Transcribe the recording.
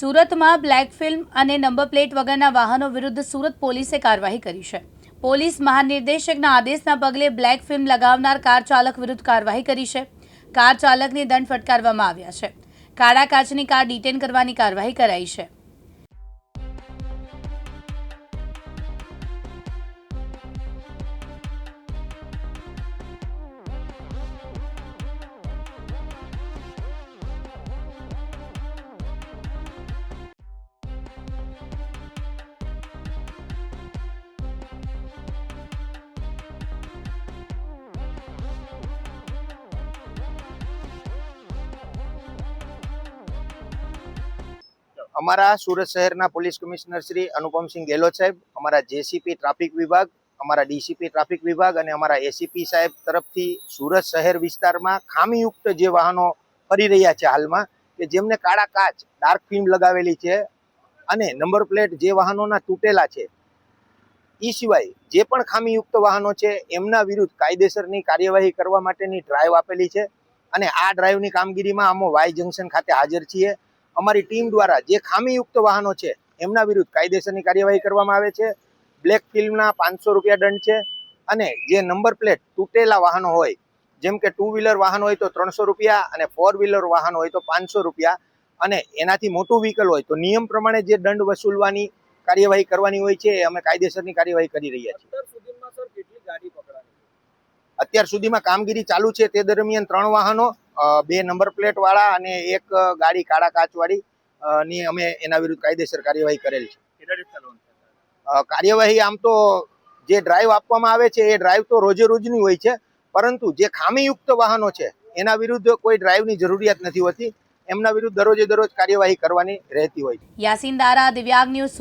સુરતમાં black film અને number plate વગરના વાહનો વિરુદ્ધ સુરત પોલીસે કાર્યવાહી કરી છે. પોલીસ મહાનિર્દેશકના આદેશના પગલે બ્લેક ફિલ્મ લગાવનાર કાર ચાલક વિરુદ્ધ કાર્યવાહી કરી છે. કાર ચાલકને દંડ ફટકારવામાં આવ્યા છે. કાળા કાચની કાર ડિટેન કરવાની કાર્યવાહી કરાઈ છે. અમારા સુરત શહેરના પોલીસ કમિશનર શ્રી અનુપમસિંહ ગેહલોત સાહેબ, અમારા જેસીપી ટ્રાફિક વિભાગ, અમારા ડીસીપી ટ્રાફિક વિભાગ અને અમારા એસીપી સાહેબ તરફથી સુરત શહેર વિસ્તારમાં ખામીયુક્ત જે વાહનો ફરી રહ્યા છે હાલમાં, કે જેમને કાળા કાચ, ડાર્ક ફિલ્મ લગાવેલી છે અને નંબર પ્લેટ જે વાહનોના તૂટેલા છે એ સિવાય જે પણ ખામીયુક્ત વાહનો છે, એમના વિરુદ્ધ કાયદેસરની કાર્યવાહી કરવા માટેની ડ્રાઈવ આપેલી છે અને આ ડ્રાઈવની કામગીરીમાં અમો વાય જંકશન ખાતે હાજર છીએ. અમારી ટીમ દ્વારા જે ખામીયુક્ત વાહનો છે એમના વિરુદ્ધ કાયદેસરની કાર્યવાહી કરવામાં આવે છે. બ્લેક ફિલ્મના પાંચસો રૂપિયા દંડ છે અને જે નંબર પ્લેટ તૂટેલા વાહનો હોય જેમ કે ટુ વ્હીલર વાહન હોય તો ત્રણસો રૂપિયા અને ફોર વ્હીલર વાહન હોય તો પાંચસો રૂપિયા. અને એનાથી મોટું વ્હીકલ હોય તો નિયમ પ્રમાણે જે દંડ વસૂલવાની કાર્યવાહી કરવાની હોય છે અમે કાયદેસરની કાર્યવાહી કરી રહ્યા છીએ. અત્યાર સુધીમાં કામગીરી ચાલુ છે તે દરમિયાન ત્રણ વાહનો બે નંબર પ્લેટ વાળા અને એક ગાડી કાળા કાચ વાળી ની અમે એના વિરુદ્ધ કાયદેસર કાર્યવાહી કરેલ છે. કાર્યવાહી આમ તો જે ડ્રાઈવ આપવામાં આવે છે એ ડ્રાઈવ તો રોજે રોજની હોય છે પરંતુ જે ખામીયુક્ત વાહનો છે એના વિરુદ્ધ કોઈ ડ્રાઈવની જરૂરિયાત નથી હોતી. એમના વિરુદ્ધ દરરોજે દરરોજ કાર્યવાહી કરવાની રહેતી હોય છે. યાસીન દારા દિવ્યાંગ ન્યૂઝ